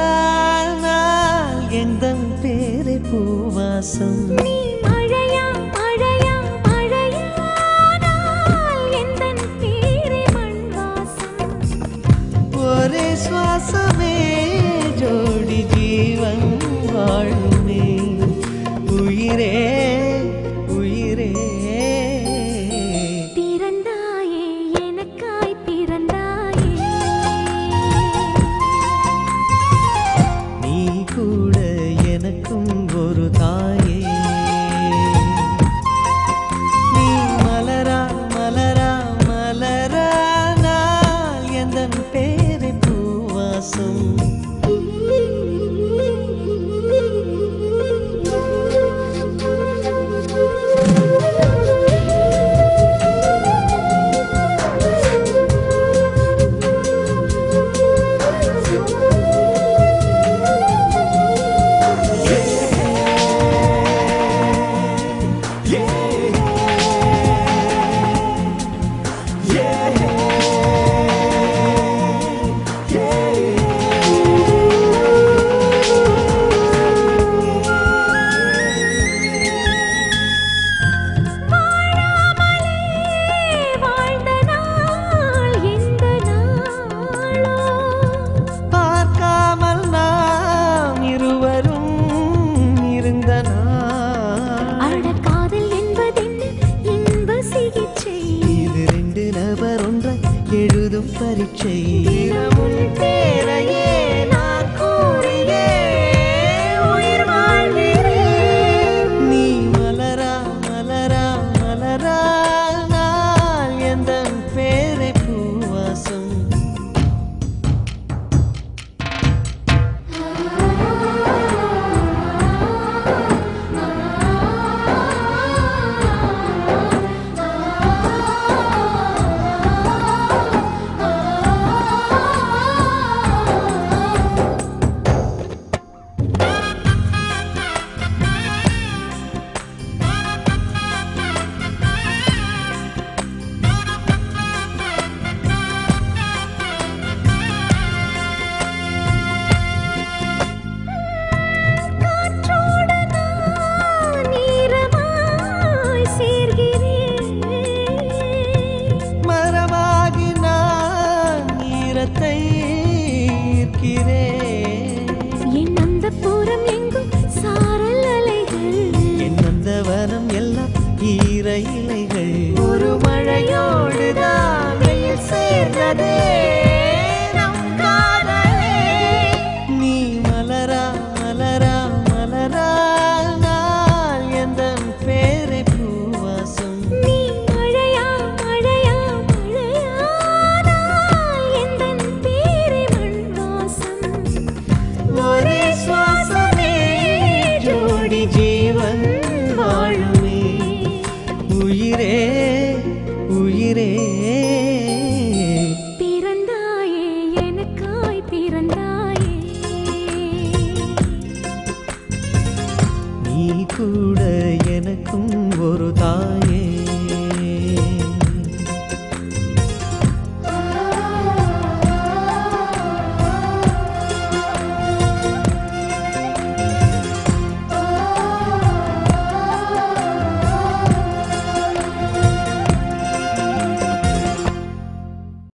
வந்தால் எந்த பேரை பூவாசம்? പേര് പൂവാസം పరిచయ. உயிரே உயிரே. பிறந்தாயே எனக்காய் பிறந்தாயே. நீ கூட எனக்கும் ஒரு தாயே.